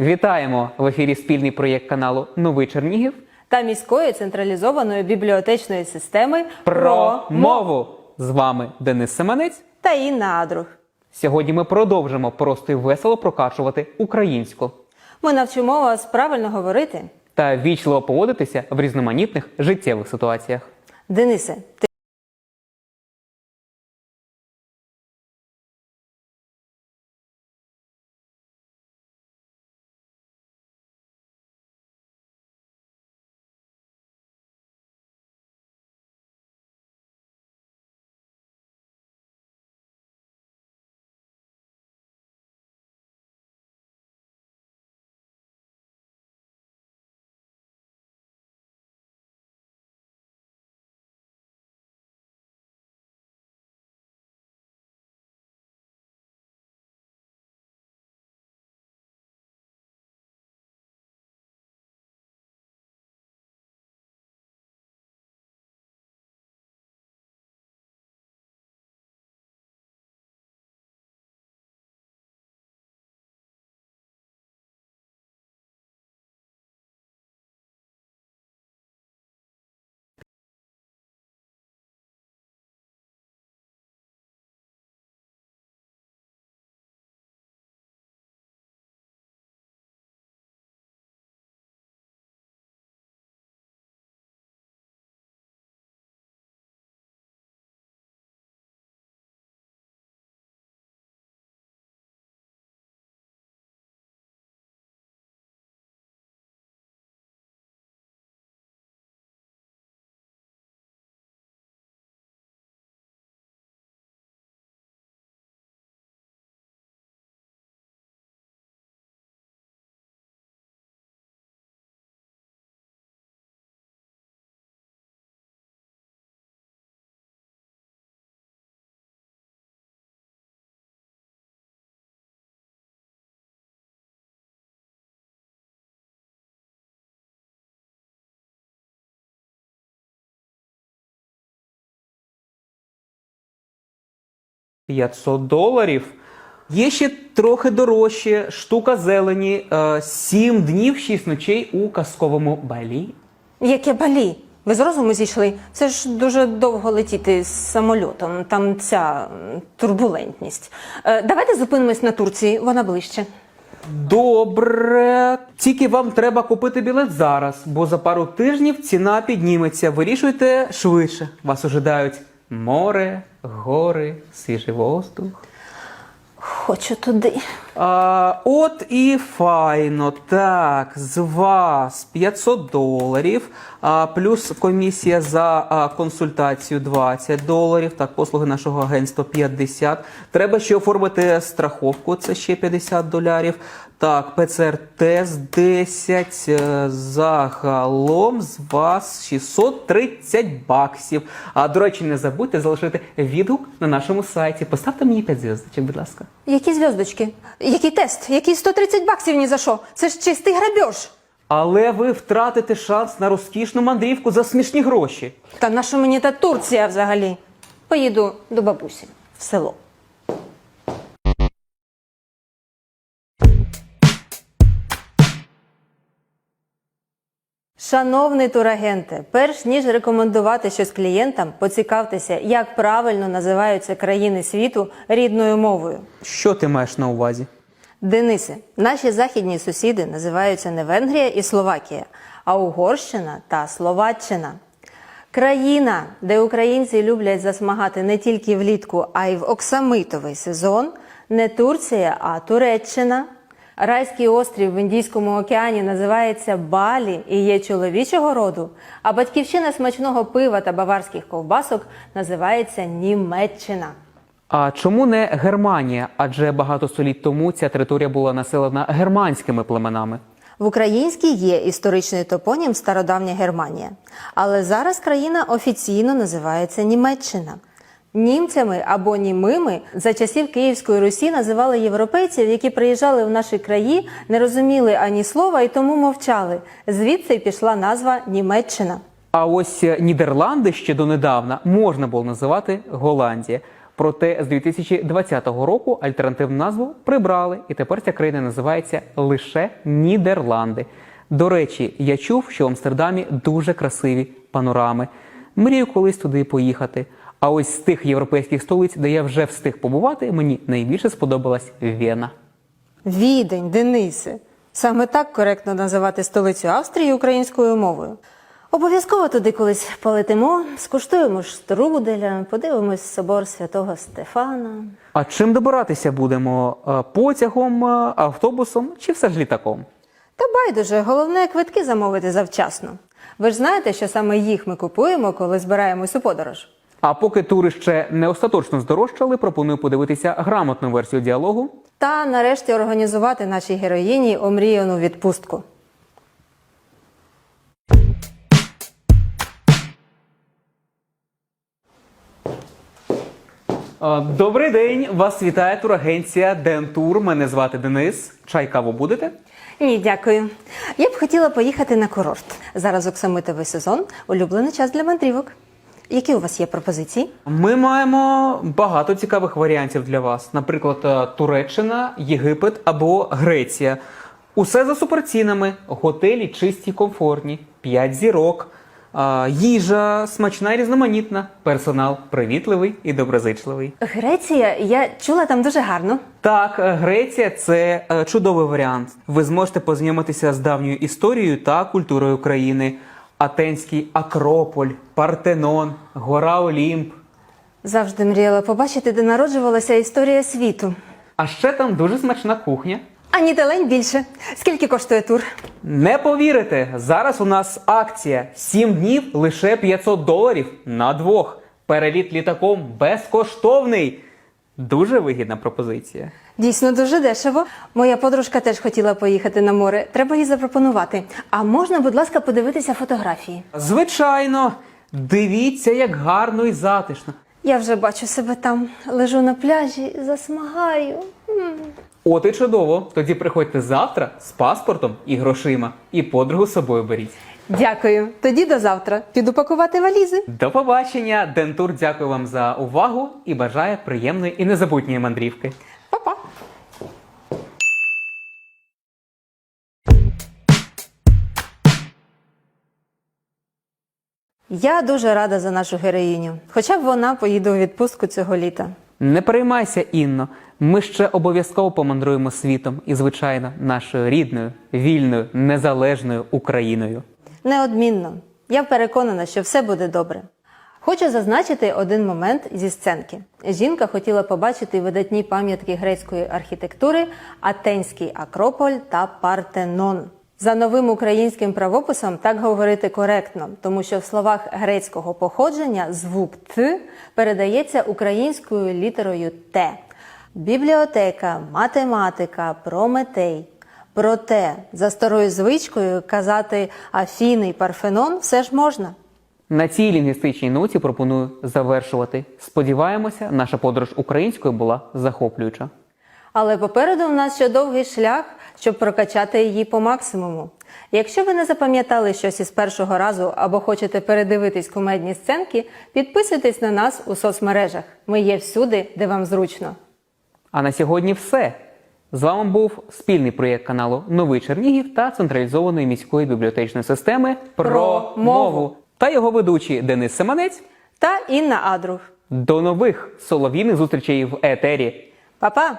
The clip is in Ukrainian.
Вітаємо в ефірі спільний проєкт каналу Новий Чернігів та міської централізованої бібліотечної системи про мову. З вами Денис Семенець. та Інна Адрух. Сьогодні ми продовжимо просто і весело прокачувати українську Ми навчимо вас правильно говорити. та вічливо поводитися в різноманітних життєвих ситуаціях. Денисе, ти – 500 доларів. Є ще трохи дорожче штука зелені. 7 днів, 6 ночей у казковому балі. яке балі? Ви з розуму зійшли? Це ж дуже довго летіти з самольотом. Там ця турбулентність. Е, давайте зупинимось на Турції, вона ближче. Добре. Тільки вам треба купити білет зараз, бо за пару тижнів ціна підніметься. Вирішуйте швидше. Вас ожидають море, гори, свіжий воздух. Хочу туди. А, от і файно. Так, з вас 500 доларів, а, плюс комісія за а, консультацію 20 доларів. Так, послуги нашого агентства 50. Треба ще оформити страховку, це ще 50 доларів. Так, ПЦР-тест 10. е, Загалом з вас 630 баксів. А до речі, не забудьте залишити відгук на нашому сайті. Поставте мені 5 зв'язочок, будь ласка. Які зв'язочки? Який тест? Які 130 баксів ні за що? Це ж чистий грабеж. Але ви втратите шанс на розкішну мандрівку за смішні гроші. Та на що мені та Турція взагалі? Поїду до бабусі в село. Шановний турагенте, перш ніж рекомендувати щось клієнтам, поцікавтеся, як правильно називаються країни світу рідною мовою. Що ти маєш на увазі? Денисе, наші західні сусіди називаються не Венгрія і Словакія, а Угорщина та Словаччина. Країна, де українці люблять засмагати не тільки влітку, а й в оксамитовий сезон, не Турція, а Туреччина. Райський острів в Індійському океані називається Балі і є чоловічого роду, а батьківщина смачного пива та баварських ковбасок називається Німеччина. А чому не Германія? Адже багато століть тому ця територія була населена германськими племенами. В українській є історичний топонім Стародавня Германія, але зараз країна офіційно називається Німеччина. Німцями або німими за часів Київської Русі називали європейців, які приїжджали в наші краї, не розуміли ані слова і тому мовчали. Звідси й пішла назва Німеччина. А ось Нідерланди ще донедавна можна було називати Голландія. Проте з 2020 року альтернативну назву прибрали, і тепер ця країна називається лише Нідерланди. До речі, я чув, що в Амстердамі дуже красиві панорами. Мрію колись туди поїхати. А ось з тих європейських столиць, де я вже встиг побувати, мені найбільше сподобалась Вена. Відень, Денисе. Саме так коректно називати столицю Австрії українською мовою. Обов'язково туди колись полетимо, скуштуємо штруделя, подивимось собор святого Стефана. А чим добиратися будемо? Е, Потягом, е, автобусом чи все ж літаком? Та байдуже, головне квитки замовити завчасно. Ви ж знаєте, що саме їх ми купуємо, коли збираємось у подорож. А поки тури ще не остаточно здорожчали, пропоную подивитися грамотну версію діалогу. Та нарешті організувати нашій героїні омріяну відпустку. Добрий день! Вас вітає турагенція Дентур. Мене звати Денис. Чай каву будете? Ні, дякую. Я б хотіла поїхати на курорт. Зараз оксамитовий сезон, улюблений час для мандрівок. Які у вас є пропозиції? Ми маємо багато цікавих варіантів для вас. Наприклад, е, Туреччина, Єгипет або Греція. Усе за суперцінами. Готелі чисті, комфортні, 5 зірок. Їжа смачна і різноманітна. Персонал привітливий і доброзичливий. Греція, я чула там дуже гарно. Так, е, Греція це е, чудовий варіант. Ви зможете познайомитися з давньою історією та культурою країни. Атенський Акрополь, Партенон, Гора Олімп. Завжди мріяла побачити, де народжувалася історія світу. А ще там дуже смачна кухня. Ані талень більше. Скільки коштує тур? Не повірите, зараз у нас акція 7 днів лише 500 доларів на двох. Переліт літаком безкоштовний. Дуже вигідна пропозиція. Дійсно дуже дешево. Моя подружка теж хотіла поїхати на море. Треба їй запропонувати. А можна, будь ласка, подивитися фотографії? Звичайно, дивіться, як гарно і затишно. Я вже бачу себе там, лежу на пляжі, засмагаю. М. От і чудово. Тоді приходьте завтра з паспортом і грошима, і подругу з собою беріть. Дякую. Тоді до завтра. Піду пакувати валізи. До побачення! Дентур дякую вам за увагу і бажає приємної і незабутньої мандрівки. Па-па. Я дуже рада за нашу героїню, хоча б вона поїде у відпустку цього літа. Не переймайся, Інно. Ми ще обов'язково помандруємо світом і, звичайно, нашою рідною, вільною, незалежною Україною. Неодмінно. Я переконана, що все буде добре. Хочу зазначити один момент зі сценки. Жінка хотіла побачити видатні пам'ятки грецької архітектури, Атенський Акрополь та Партенон. За новим українським правописом так говорити коректно, тому що в словах грецького походження звук Т передається українською літерою Т. Бібліотека, математика, Прометей. Проте, за старою звичкою казати Афіни й Парфенон все ж можна. На цій лінгвістичній ноті пропоную завершувати. Сподіваємося, наша подорож українською була захоплююча. Але попереду в нас ще довгий шлях, щоб прокачати її по максимуму. Якщо ви не запам'ятали щось із першого разу або хочете передивитись кумедні сценки, підписуйтесь на нас у соцмережах. Ми є всюди, де вам зручно. А на сьогодні все. З вами був спільний проєкт каналу Новий Чернігів та централізованої міської бібліотечної системи Про мову. та його ведучі Денис Семанець Та Інна Адрух. До нових солов'їних зустрічей в етері. Па-па!